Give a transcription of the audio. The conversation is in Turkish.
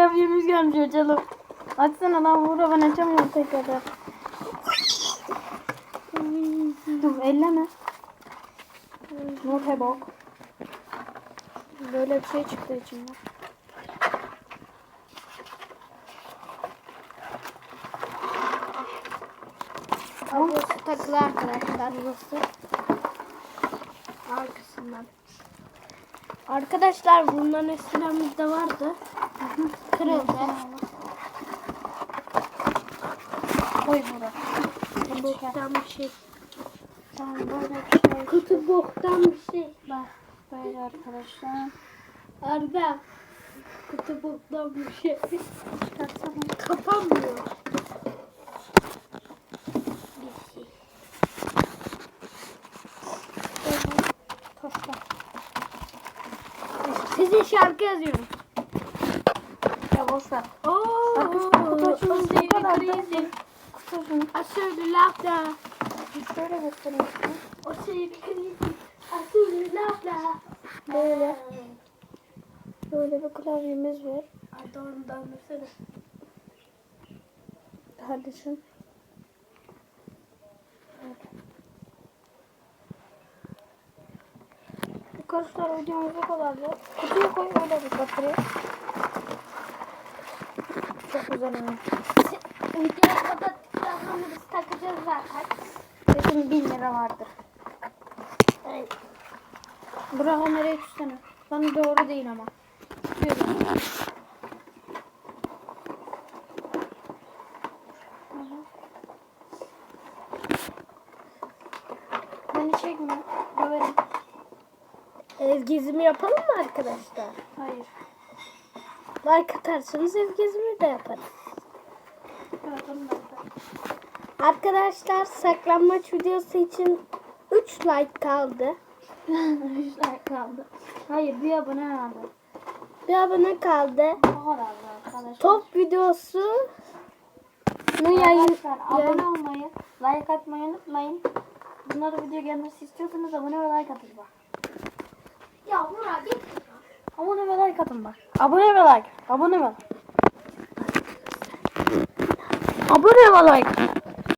klavyemiz gelmiş açalım. Açsana lan vura ben açamıyorum tekrar. Dur elleme. Note bak. Böyle bir şey çıktı içinden. Burası takılı arkadaşlar. Burası. Arkasından. Arkadaşlar bundan eskiden bizde vardı. Kırıldı. Koy bura. Boktan bir şey. Tamam böyle bir şey. Kutu boktan bir şey. Bak böyle arkadaşlar. Arda. Kutu boktan bir şey. Çıkartsana. Kapanmıyor. Bir şey. Toşla. Size şarkı yazıyorum. Ya boş ver. Oo, Arkadaşlar kutu açılmış bu kadar da. Kutu açılmış. I saw the laughter. Şöyle göstereyim. O şey bir crazy. I saw the laughter. Böyle. Böyle bir klavyemiz var. Arda ondan mesela. Kardeşim. Arkadaşlar videomuz bu kadardı. Kutuya koy öyle bir batırıyor. Çok güzel oyun. Videoyu kapattıktan sonra biz takacağız zaten. Kesin 1000 lira vardır. Evet. Burak nereye tutsana. Bana doğru değil ama. Tutuyorum. Beni çekme. Döverim. Ev gezimi yapalım mı arkadaşlar? Hayır. Like atarsanız ev gezimi de yaparız. Yapalım. Arkadaşlar saklanmaç videosu için 3 like kaldı. Üçler kaldı. Hayır bir abone kaldı. Bir abone kaldı. Top videosu ne yayın Arkadaşlar abone olmayı, like atmayı unutmayın. Bunlara video gelmesi istiyorsanız abone ve like atın. Ya Murat git. Abone ve like atın bak. Abone ve like. Abone ve like. Abone ve like.